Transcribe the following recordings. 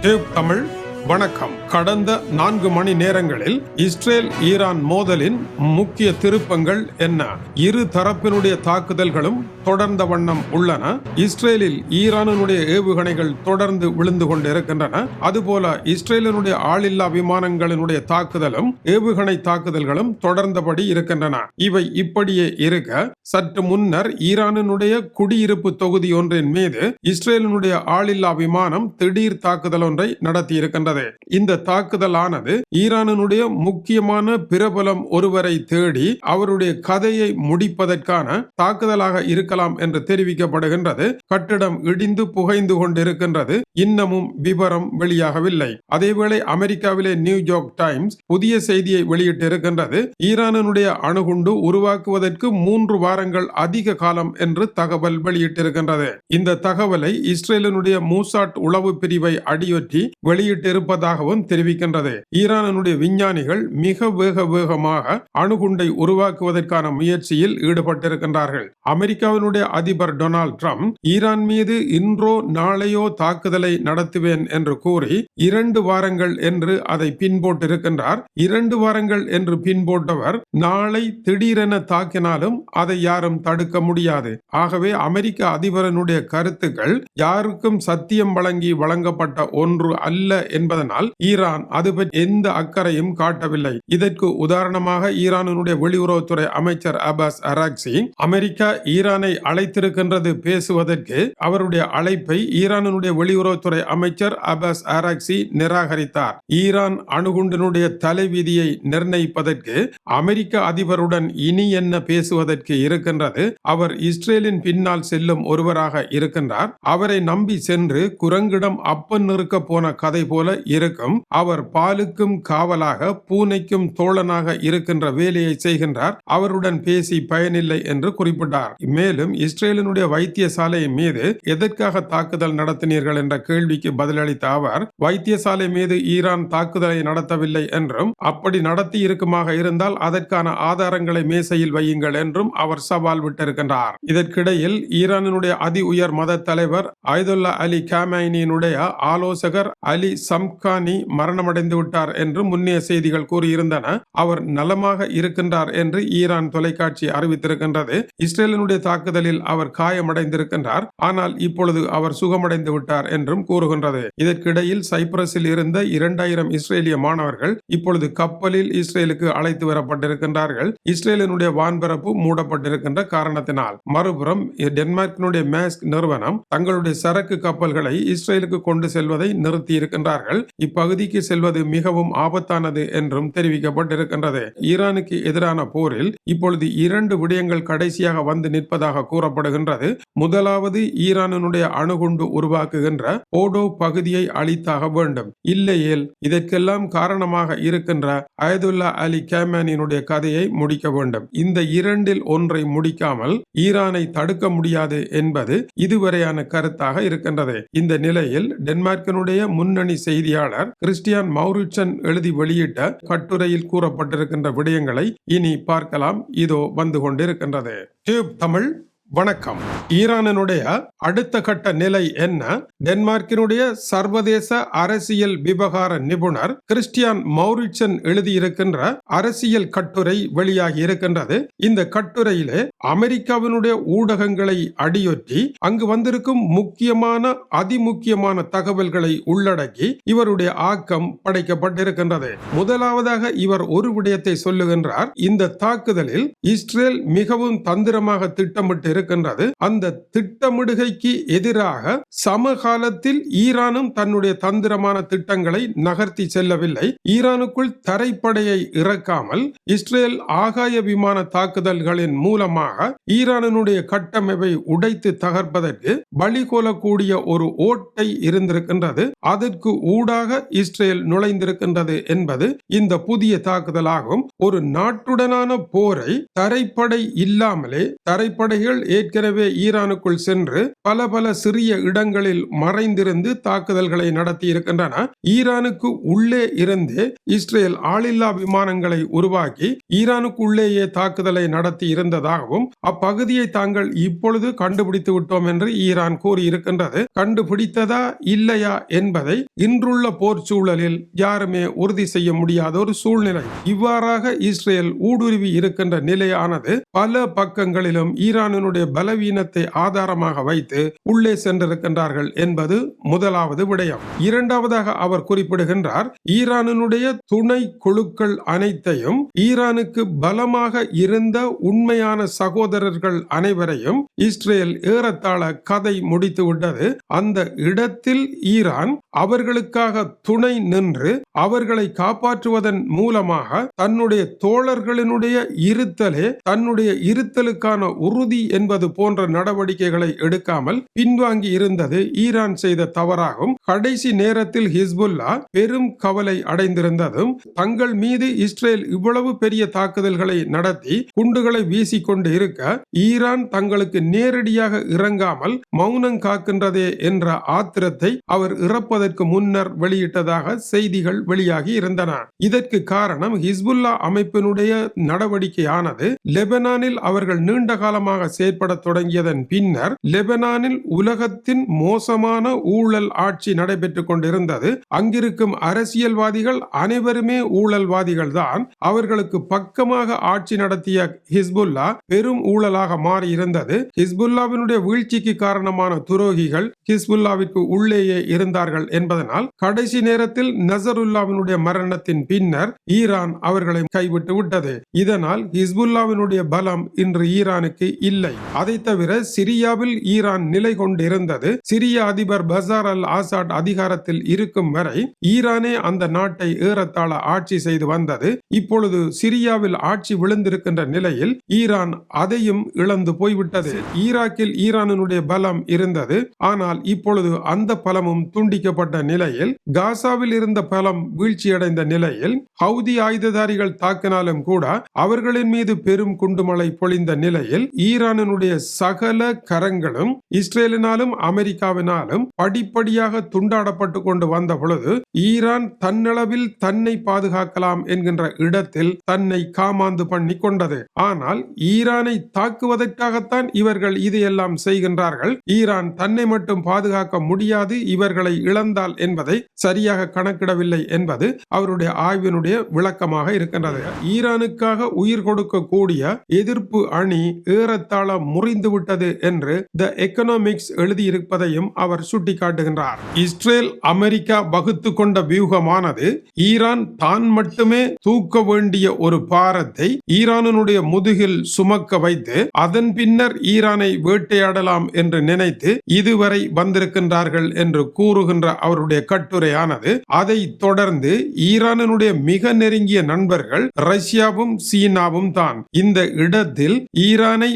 Tube Tamil வணக்கம். கடந்த நான்கு மணி நேரங்களில் இஸ்ரேல் ஈரான் மோதலின் முக்கிய திருப்பங்கள் என்ன? இரு தரப்பினுடைய தாக்குதல்களும் தொடர்ந்த வண்ணம் உள்ளன. இஸ்ரேலில் ஈரானினுடைய ஏவுகணைகள் தொடர்ந்து விழுந்து கொண்டிருக்கின்றன. அதுபோல இஸ்ரேலினுடைய ஆளில்லா விமானங்களினுடைய தாக்குதலும் ஏவுகணை தாக்குதல்களும் தொடர்ந்தபடி இருக்கின்றன. இவை இப்படியே இருக்க சற்று முன்னர் ஈரானினுடைய குடியிருப்பு தொகுதி ஒன்றின் மீது இஸ்ரேலினுடைய ஆளில்லா விமானம் திடீர் தாக்குதல் ஒன்றை நடத்தி இருக்கின்றது இந்த தாக்குதலானது ஈரானினுடைய முக்கியமான பிரபலம் ஒருவரை தேடி அவருடைய கதையை முடிப்பதற்கான தாக்குதலாக இருக்கலாம் என்று தெரிவிக்கப்படுகின்றது. கட்டிடம் இடிந்து புகைந்து கொண்டிருக்கின்றது. இன்னமும் விவரம் வெளியாகவில்லை. அதேவேளை அமெரிக்காவிலே நியூயார்க் டைம்ஸ் புதிய செய்தியை வெளியிட்டிருக்கின்றது. ஈரானினுடைய அணுகுண்டு உருவாக்குவதற்கு மூன்று வாரங்கள் அதிக காலம் என்று தகவல் வெளியிட்டிருக்கின்றது. இந்த தகவலை இஸ்ரேலினுடைய மூசாட் உளவு பிரிவை அடியொற்றி வெளியிட்டிருப்ப இருப்பதாகவும் தெரிவிக்கின்றது. ஈரானினுடைய விஞ்ஞானிகள் மிக வேக வேகமாக அணுகுண்டை உருவாக்குவதற்கான முயற்சியில் ஈடுபட்டிருக்கின்றார்கள். அமெரிக்காவினுடைய அதிபர் டொனால்ட் ட்ரம்ப் ஈரான் மீது இன்றோ நாளையோ தாக்குதலை நடத்துவேன் என்று கூறி இரண்டு வாரங்கள் என்று அதை பின்போட்டிருக்கின்றார். இரண்டு வாரங்கள் என்று பின்போட்டவர் நாளை திடீரென தாக்கினாலும் அதை யாரும் தடுக்க முடியாது. ஆகவே அமெரிக்க அதிபரனுடைய கருத்துக்கள் யாருக்கும் சத்தியம் வழங்கி வழங்கப்பட்ட ஒன்று அல்ல என்பதனால் ஈரான் அது பற்றி எந்த அக்கறையும் காட்டவில்லை. இதற்கு உதாரணமாக ஈரானினுடைய வெளியுறவுத்துறை அமைச்சர் அபாஸ் அராக்சி அமெரிக்கா ஈரானை அழைத்திருக்கின்றது பேசுவதற்கு அவருடைய அழைப்பை ஈரானினுடைய வெளியுறவுத்துறை அமைச்சர் அபாஸ் அராக்சி நிராகரித்தார். ஈரான் அணுகுண்டினுடைய தலைவிதியை நிர்ணயிப்பதற்கு அமெரிக்க அதிபருடன் இனி என்ன பேசுவதற்கு இருக்கின்றது அவர் இஸ்ரேலின் பின்னால் செல்லும் ஒருவராக இருக்கின்றார். அவரை நம்பி சென்று குரங்கிடம் அப்பன் நிற்க போன கதை போல இருக்கும். அவர் பாலுக்கும் காவலாக பூனைக்கும் தோழனாக இருக்கின்ற வேலையை செய்கின்றார். அவருடன் பேசி பயனில்லை என்று குறிப்பிட்டார். மேலும் இஸ்ரேலினுடைய வைத்தியசாலை மீது எதற்காக தாக்குதல் நடத்தினீர்கள் என்ற கேள்விக்கு பதிலளித்த அவர் வைத்தியசாலை மீது ஈரான் தாக்குதலை நடத்தவில்லை என்றும் அப்படி நடத்தி இருக்குமாக இருந்தால் அதற்கான ஆதாரங்களை மேசையில் வையுங்கள் என்றும் அவர் சவால் விட்டிருக்கின்றார். இதற்கிடையில் ஈரானினுடைய அதி உயர் மத தலைவர் ஐதுல்லா அலி காமைனியினுடைய ஆலோசகர் அலி சம் சம்கானி மரணமடைந்து விட்டார் என்று முன்னைய செய்திகள் கூறியிருந்தன. அவர் நலமாக இருக்கின்றார் என்று ஈரான் தொலைக்காட்சி அறிவித்திருக்கின்றது. இஸ்ரேலினுடைய தாக்குதலில் அவர் காயமடைந்திருக்கின்றார். ஆனால் இப்பொழுது அவர் சுகமடைந்து விட்டார் என்றும் கூறுகின்றது. இதற்கிடையில் சைப்ரஸில் இருந்த இரண்டாயிரம் இஸ்ரேலிய மாணவர்கள் இப்பொழுது கப்பலில் இஸ்ரேலுக்கு அழைத்து வரப்பட்டிருக்கின்றார்கள். இஸ்ரேலினுடைய வான்பரப்பு மூடப்பட்டிருக்கின்ற காரணத்தினால். மறுபுறம் டென்மார்க்கினுடைய மேஸ்க் நிறுவனம் தங்களுடைய சரக்கு கப்பல்களை இஸ்ரேலுக்கு கொண்டு செல்வதை நிறுத்தி இருக்கின்றார்கள் இப்பகுதிக்கு செல்வது மிகவும் ஆபத்தானது என்றும் தெரிவிக்கப்பட்டிருக்கின்றது. ஈரானுக்கு எதிரான போரில் இப்பொழுது இரண்டு விடயங்கள் கடைசியாக வந்து நிற்பதாக கூறப்படுகின்றது. முதலாவது ஈரானுடைய அணுகுண்டு உருவாக்குகின்ற போடோ பகுதியை அளித்தாக வேண்டும். இல்லையேல் இதற்கெல்லாம் காரணமாக இருக்கின்ற அயதுல்லா அலி கேமேனினுடைய கதையை முடிக்க வேண்டும். இந்த இரண்டில் ஒன்றை முடிக்காமல் ஈரானை தடுக்க முடியாது என்பது இதுவரையான கருத்தாக இருக்கின்றது. இந்த நிலையில் டென்மார்க்கினுடைய முன்னணி செய்தி செய்தியாளர் கிறிஸ்டியான் மௌரிச்சன் எழுதி வெளியிட்ட கட்டுரையில் கூறப்பட்டிருக்கின்ற விடயங்களை இனி பார்க்கலாம். இதோ வந்து கொண்டிருக்கின்றது. டியூப் தமிழ் வணக்கம். ஈரானினுடைய அடுத்த கட்ட நிலை என்ன? டென்மார்க்கினுடைய சர்வதேச அரசியல் விவகார நிபுணர் கிறிஸ்டியான் மௌரிச்சன் எழுதியிருக்கின்ற அரசியல் கட்டுரை வெளியாகி இருக்கின்றது. இந்த கட்டுரையிலே அமெரிக்காவினுடைய ஊடகங்களை அடியொற்றி அங்கு வந்திருக்கும் முக்கியமான அதிமுக்கியமான தகவல்களை உள்ளடக்கி இவருடைய ஆக்கம் படைக்கப்பட்டிருக்கின்றது. முதலாவதாக இவர் ஒரு விடயத்தை சொல்லுகின்றார். இந்த தாக்குதலில் இஸ்ரேல் மிகவும் தந்திரமாக திட்டமிட்டு இருக்கின்றது. அந்த திட்டமிடுகைக்கு எதிராக சமகாலத்தில் ஈரானும் தன்னுடைய தந்திரமான திட்டங்களை நகர்த்தி செல்லவில்லை. ஈரானுக்குள் தரைப்படையை இறக்காமல் இஸ்ரேல் ஆகாய விமான தாக்குதல்களின் மூலமாக ஈரானினுடைய கட்டமைப்பை உடைத்து தகர்ப்பதற்கு பலிகொள்ளக்கூடிய ஒரு ஓட்டை இருந்திருக்கின்றது. அதற்கு ஊடாக இஸ்ரேல் நுழைந்திருக்கின்றது என்பது இந்த புதிய தாக்குதலாகும். ஒரு நாட்டுடனான போரை தரைப்படை இல்லாமலே தரைப்படைகள் ஏற்கனவே ஈரானுக்குள் சென்று பல பல சிறிய இடங்களில் மறைந்திருந்து தாக்குதல்களை நடத்தி இருக்கின்றன. ஈரானுக்கு உள்ளே இருந்தே இஸ்ரேல் ஆளில்லா விமானங்களை உருவாக்கி ஈரானுக்குள்ளேயே தாக்குதலை நடத்தி இருந்ததாகவும் அப்பகுதியை தாங்கள் இப்பொழுது கண்டுபிடித்து விட்டோம் என்று ஈரான் கூறியிருக்கின்றது. கண்டுபிடித்ததா இல்லையா என்பதை இன்றுள்ள போர் சூழலில் யாருமே உறுதி செய்ய முடியாத ஒரு சூழ்நிலை. இவ்வாறாக இஸ்ரேல் ஊடுருவி இருக்கின்ற நிலையானது பல பக்கங்களிலும் ஈரானினுடைய பலவீனத்தை ஆதாரமாக வைத்து உள்ளே சென்றிருக்கின்றார்கள் என்பது முதலாவது விடயம். இரண்டாவதாக அவர் குறிப்பிடுகின்றார் ஈரானினுடைய துணை குழுக்கள் அனைத்தையும் ஈரானுக்கு பலமாக இருந்த உண்மையான சகோதரர்கள் அனைவரையும் இஸ்ரேல் ஏறத்தாழ கதை முடித்து விட்டது. அந்த இடத்தில் ஈரான் அவர்களுக்காக துணை நின்று அவர்களை காப்பாற்றுவதன் மூலமாக தன்னுடைய தோழர்களினுடைய இருத்தலே தன்னுடைய இருத்தலுக்கான உறுதி என்பது போன்ற நடவடிக்கைகளை எடுக்காமல் பின்வாங்கி இருந்தது ஈரான் செய்த தவறாகும். கடைசி நேரத்தில் ஹிஸ்புல்லா பெரும் கவலை அடைந்திருந்ததும் தங்கள் மீது இஸ்ரேல் இவ்வளவு பெரிய தாக்குதல்களை நடத்தி குண்டுகளை வீசிக்கொண்டு இருக்க ஈரான் தங்களுக்கு நேரடியாக இறங்காமல் மௌனம் காக்கின்றதே என்ற ஆத்திரத்தை அவர் இறப்பதற்கு முன்னர் வெளியிட்டதாக செய்திகள் வெளியாகி இருந்தன. இதற்கு காரணம் ஹிஸ்புல்லா அமைப்பினுடைய நடவடிக்கையானது லெபனானில் அவர்கள் நீண்ட காலமாக செயற்பட தொடங்கியதன் பின்னர் லெபனானில் உலகத்தின் மோசமான ஊழல் ஆட்சி நடைபெற்றுக் கொண்டிருந்தது. அங்கிருக்கும் அரசியல்வாதிகள் அனைவருமே ஊழல்வாதிகள் தான் அவர்களுக்கு பக்கமாக ஆட்சி நடத்திய ஹிஸ்புல்லா பெரும் ஊழலாக மாறி இருந்தது ஹிஸ்புல்லாவினுடைய வீழ்ச்சிக்கு காரணமான துரோகிகள் ஹிஸ்புல்லாவிற்கு உள்ளேயே இருந்தார்கள் என்பதனால் கடைசி நேரத்தில் நசருல்லாவினுடைய மரணத்தின் பின்னர் ஈரான் அவர்களை கைவிட்டு விட்டது. இதனால் ஹிஸ்புல்லாவினுடைய பலம் இன்று ஈரானுக்கு இல்லை. அதை தவிர சிரியாவில் ஈரான் நிலை கொண்டிருந்தது. சிரிய அதிபர் பசார் அல் ஆசாட் அதிகாரத்தில் இருக்கும் வரை ஈரானே அந்த நாட்டை ஏறத்தாழ ஆட்சி செய்து வந்தது. இப்பொழுது சிரியாவில் ஆட்சி விழுந்திருக்கின்ற நிலையில் ஈரான் அதையும் இழந்து போய்விட்டது. ஈராக்கில் ஈரானினுடைய பலம் இருந்தது. ஆனால் இப்பொழுது அந்த பலமும் துண்டிக்கப்பட்ட நிலையில் காசாவில் இருந்த பலம் வீழ்ச்சியடைந்த நிலையில் ஹவுதி ஆயுததாரிகள் தாக்கினாலும் கூட அவர்களின் மீது பெரும் குண்டுமழை பொழிந்த நிலையில் ஈரானின் ஈரானினுடைய சகல கரங்களும் இஸ்ரேலினாலும் அமெரிக்காவினாலும் படிப்படியாக துண்டாடப்பட்டு கொண்டு வந்த பொழுது ஈரான் தன்னளவில் தன்னை பாதுகாக்கலாம் என்கின்ற இடத்தில் தன்னை காமாந்து பண்ணி கொண்டது. ஆனால் ஈரானை தாக்குவதற்காகத்தான் இவர்கள் இதையெல்லாம் செய்கின்றார்கள். ஈரான் தன்னை மட்டும் பாதுகாக்க முடியாது இவர்களை இழந்தால் என்பதை சரியாக கணக்கிடவில்லை என்பது அவருடைய ஆய்வினுடைய விளக்கமாக இருக்கின்றது. ஈரானுக்காக உயிர் கொடுக்கக்கூடிய எதிர்ப்பு அணி ஏறத்தாழ முறிந்து விட்டது என்று த எக்கனாமிக்ஸ் எழுதியிருப்பதையும் அவர் சுட்டிக்காட்டுகின்றார். இஸ்ரேல் அமெரிக்கா வகுத்து கொண்ட வியூகமானது ஈரான் தான் மட்டுமே தூக்க வேண்டிய ஒரு பாரத்தை ஈரானுடைய முதுகில் சுமக்க வைத்து அதன் பின்னர் ஈரானை வேட்டையாடலாம் என்று நினைத்து இதுவரை வந்திருக்கின்றார்கள் என்று கூறுகின்ற அவருடைய கட்டுரையானது. அதை தொடர்ந்து ஈரானுடைய மிக நெருங்கிய நண்பர்கள் ரஷ்யாவும் சீனாவும் தான் இந்த இடத்தில் ஈரானை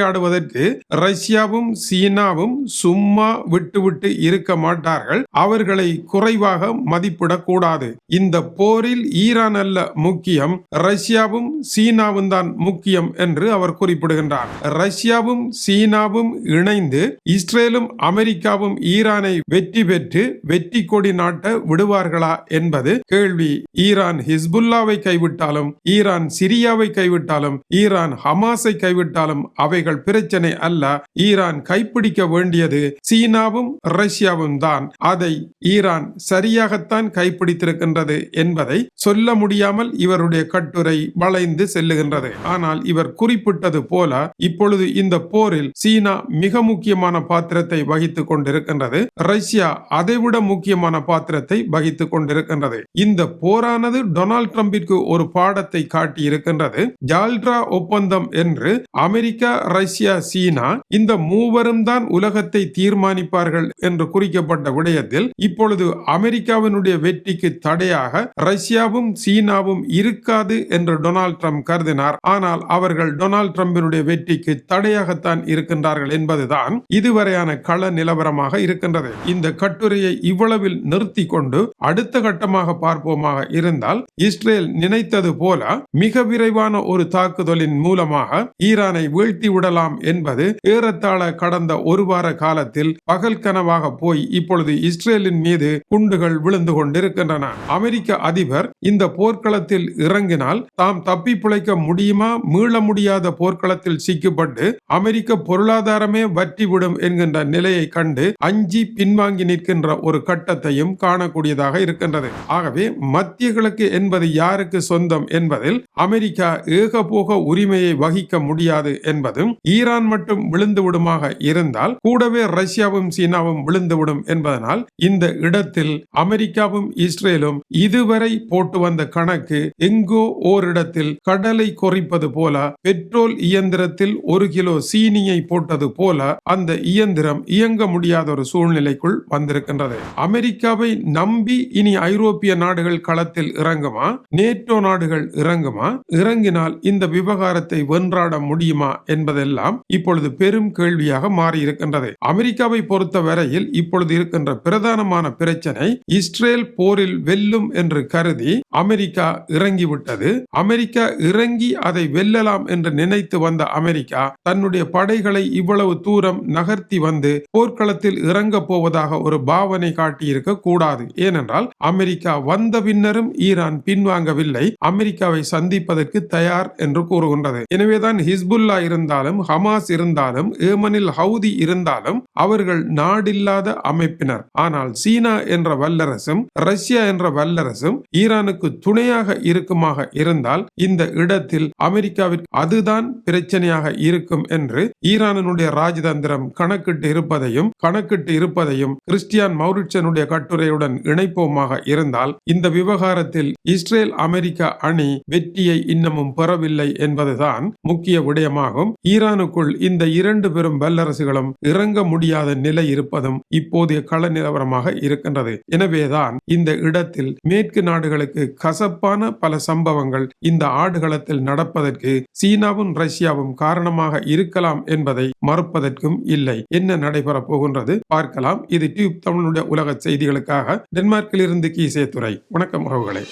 வேட்டையாடுவதற்கு ரஷ்யாவும் சீனாவும் சும்மா விட்டுவிட்டு இருக்க மாட்டார்கள். அவர்களை குறைவாக மதிப்பிடக்கூடாது. இந்த போரில் ஈரான் அல்ல முக்கியம் ரஷ்யாவும் சீனாவும் தான் முக்கியம் என்று அவர் குறிப்பிடுகின்றார். ரஷ்யாவும் சீனாவும் இணைந்து இஸ்ரேலும் அமெரிக்காவும் ஈரானை வெற்றி பெற்று வெற்றி கொடி நாட்ட விடுவார்களா என்பது கேள்வி. ஈரான் ஹிஸ்புல்லாவை கைவிட்டாலும் ஈரான் சிரியாவை கைவிட்டாலும் ஈரான் ஹமாஸை கைவிட்டாலும் அவைகள் அவர்கள் பிரச்சனை அல்ல. ஈரான் கைப்பிடிக்க வேண்டியது சீனாவும் ரஷ்யாவும் தான். அதை ஈரான் சரியாகத்தான் கைப்பிடித்திருக்கின்றது என்பதை சொல்ல முடியாமல் இவருடைய கட்டுரை வளைந்து செல்லுகின்றது. ஆனால் இவர் குறிப்பிட்டது போல இப்பொழுது இந்த போரில் சீனா மிக முக்கியமான பாத்திரத்தை வகித்துக் கொண்டிருக்கின்றது. ரஷ்யா அதைவிட முக்கியமான பாத்திரத்தை வகித்துக் கொண்டிருக்கின்றது. இந்த போரானது டொனால்ட் ட்ரம்பிற்கு ஒரு பாடத்தை காட்டியிருக்கின்றது. ஜால்ட்ரா ஒப்பந்தம் என்று அமெரிக்கா ரஷ்யா சீனா இந்த மூவரும் தான் உலகத்தை தீர்மானிப்பார்கள் என்று குறிக்கப்பட்ட விடயத்தில் இப்பொழுது அமெரிக்காவினுடைய வெற்றிக்கு தடையாக ரஷ்யாவும் சீனாவும் இருக்காது என்று டொனால்ட் ட்ரம்ப் கருதினார். ஆனால் அவர்கள் டொனால்ட் ட்ரம்பினுடைய வெற்றிக்கு தடையாகத்தான் இருக்கின்றார்கள் என்பதுதான் இதுவரையான கள நிலவரமாக இருக்கின்றது. இந்த கட்டுரையை இவ்வளவில் நிறுத்தி கொண்டு அடுத்த கட்டமாக பார்ப்போமாக இருந்தால் இஸ்ரேல் நினைத்தது போல மிக விரைவான ஒரு தாக்குதலின் மூலமாக ஈரானை வீழ்த்திவிட விடலாம் என்பது ஏறத்தாழ கடந்த ஒரு வார காலத்தில் பகல் கனவாக போய் இப்பொழுது இஸ்ரேலின் மீது குண்டுகள் விழுந்து கொண்டிருக்கின்றன. அமெரிக்க அதிபர் இந்த போர்க்களத்தில் இறங்கினால் தாம் தப்பி பிழைக்க முடியுமா? மீள முடியாத போர்க்களத்தில் சிக்கப்பட்டு அமெரிக்க பொருளாதாரமே வற்றிவிடும் என்கின்ற நிலையை கண்டு அஞ்சி பின்வாங்கி நிற்கின்ற ஒரு கட்டத்தையும் காணக்கூடியதாக இருக்கின்றது. ஆகவே மத்திய கிழக்கு என்பது யாருக்கு சொந்தம் என்பதில் அமெரிக்கா ஏகபோக உரிமையை வகிக்க முடியாது என்பதும் ஈரான் மட்டும் விழுந்து விடுமாக இருந்தால் கூடவே ரஷ்யாவும் சீனாவும் விழுந்துவிடும் என்பதனால் இந்த இடத்தில் அமெரிக்காவும் இஸ்ரேலும் இதுவரை போட்டு வந்த கணக்கு எங்கோ ஓரிடத்தில் கடலை கொறிப்பது போல பெட்ரோல் இயந்திரத்தில் ஒரு கிலோ சீனியை போட்டது போல அந்த இயந்திரம் இயங்க முடியாத ஒரு சூழ்நிலைக்குள் வந்திருக்கின்றது. அமெரிக்காவை நம்பி இனி ஐரோப்பிய நாடுகள் களத்தில் இறங்குமா? நேட்டோ நாடுகள் இறங்குமா? இறங்கினால் இந்த விவகாரத்தை வென்றாட முடியுமா என்பதெல்லாம் எல்லாம் இப்பொழுது பெரும் கேள்வியாக மாறியிருக்கின்றது. அமெரிக்காவை பொறுத்த வரையில் இப்பொழுது இருக்கின்ற பிரதானமான பிரச்சனை இஸ்ரேல் போரில் வெல்லும் என்று கருதி அமெரிக்கா இறங்கிவிட்டது. அமெரிக்கா இறங்கி அதை வெல்லலாம் என்று நினைத்து வந்த அமெரிக்கா தன்னுடைய படைகளை இவ்வளவு தூரம் நகர்த்தி வந்து போர்க்களத்தில் இறங்க போவதாக ஒரு பாவனை காட்டியிருக்க கூடாது. ஏனென்றால் அமெரிக்கா வந்த பின்னரும் ஈரான் பின்வாங்கவில்லை. அமெரிக்காவை சந்திப்பதற்கு தயார் என்று கூறுகின்றது. எனவேதான் ஹிஸ்புல்லா இருந்தாலும் இருந்தாலும் ஹமாஸ் இருந்தாலும் ஏமனில் ஹவுதி இருந்தாலும் அவர்கள் நாடில்லாத அமைப்பினர். ஆனால் சீனா என்ற வல்லரசும் ரஷ்யா என்ற வல்லரசும் ஈரானுக்கு துணையாக இருக்குமாக இருந்தால் இந்த இடத்தில் அமெரிக்காவிற்கு அதுதான் பிரச்சனையாக இருக்கும் என்று ஈரானுடைய ராஜதந்திரம் கணக்கிட்டு இருப்பதையும் கணக்கிட்டு இருப்பதையும் கிறிஸ்டியான் மௌரிட்சனுடைய கட்டுரையுடன் இணைப்போமாக இருந்தால் இந்த விவகாரத்தில் இஸ்ரேல் அமெரிக்கா அணி வெற்றியை இன்னமும் பெறவில்லை என்பதுதான் முக்கிய விடயமாகும். ஈரானுக்குள் இந்த இரண்டு பெரும் வல்லரசுகளும் இறங்க முடியாத நிலை இருப்பதும் இப்போதைய கள நிலவரமாக இருக்கின்றது. எனவேதான் இந்த இடத்தில் மேற்கு நாடுகளுக்கு கசப்பான பல சம்பவங்கள் இந்த ஆடுகளத்தில் நடப்பதற்கு சீனாவும் ரஷ்யாவும் காரணமாக இருக்கலாம் என்பதை மறுப்பதற்கும் இல்லை. என்ன நடைபெறப் போகின்றது? பார்க்கலாம். இது டியூப் தமிழுடைய உலக செய்திகளுக்காக டென்மார்க்கில் இருந்து கீசே துறை வணக்கம் உறவுகளை.